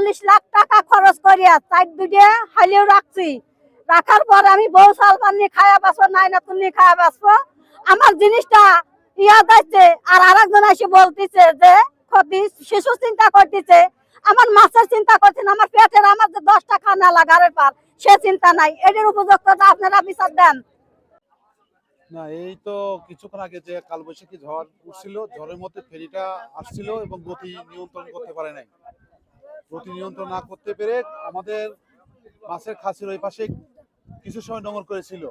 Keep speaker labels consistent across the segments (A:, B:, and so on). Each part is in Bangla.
A: চল্লিশ লাখ টাকা খরচ করিয়া চার দুটে হাইলেও রাখছি। রাখার পর আমি বউ সালমান নিয়ে খায়া বাঁচবো, নাই না তুমি খায়া বাঁচবো। আমার জিনিসটা ইয়া যাচ্ছে আর আরেকজন এসে বলতেছে যে ক্ষতি শিশু চিন্তা করতেছে। আমার মাছের চিন্তা করছেন আমার পেটের আমার যে দশটা খানা লাগারের পার সে চিন্তা নাই। এটার উপযুক্ততা আপনারা বিচার দেন।
B: না, এই তো কিছুক্ষণ আগে যে কালবৈশাখী ঝড় উঠছিল, ঝড়ের মধ্যে ফেরিটা আসছিল এবং গতি নিয়ন্ত্রণ করতে পারে নাই। গতি নিয়ন্ত্রণ না করতে পেরে আমাদের মাছের খাসির ওই পাশে কিছু সময় নোঙর করেছিল।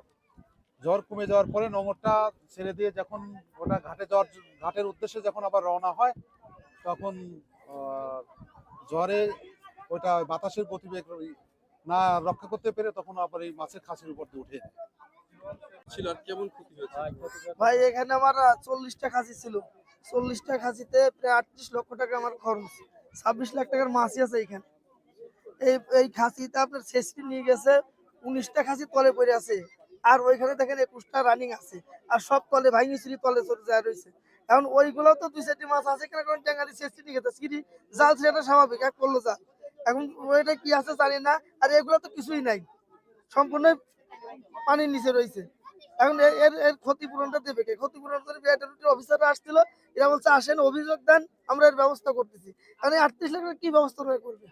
B: ঝড় কমে যাওয়ার পরে নোঙরটা ছেড়ে দিয়ে যখন ওটা ঘাটে যাওয়ার ঘাটের উদ্দেশ্যে যখন আবার রওনা হয় তখন ঝড়ে ওটা বাতাসের গতিবেগ না রক্ষা করতে পেরে তখন আবার এই মাছের খাসির উপর দিয়ে উঠে।
C: ছিল আর কেমন ক্ষতি হয়েছে?
D: ভাই এখানে আমার চল্লিশটা খাসি ছিল। চল্লিশটা খাসিতে প্রায় আটত্রিশ লক্ষ টাকা আমার খরচ। ছাব্বিশ লাখ টাকার মাছই আছে এখানে এই এই খাসিতে আপনার শেষটি নিয়ে গেছে, উনিশটা খাসি তলে পড়ে আছে। আর ওইখানে দেখেন একুশটা রানিং আছে। আর সব তলে ভাঙি সিঁড়ি তলে চলে যায় রয়েছে। এখন ওইগুলো তো দুই চারটি মাছ আছে, কেন কারণ ট্যাঙ্গারি শেষটি নিয়ে গেছে? সিঁড়ি, জাল সেটা স্বাভাবিক, এক করল জাল। এখন ওইটা কি আছে জানি না, আর এগুলো তো কিছুই নাই। সম্পূর্ণ পানির নিচে রয়েছে। এখন এর এর ক্ষতিপূরণটা দেবে কে? ক্ষতিপূরণ করে বিআইডব্লিউটির অফিসাররা আসছিল এরা বলছে, আসেন, অভিযোগ দেন, আমরা এর ব্যবস্থা করতেছি। কারণ আটত্রিশ লাখ কি ব্যবস্থা করে করবে?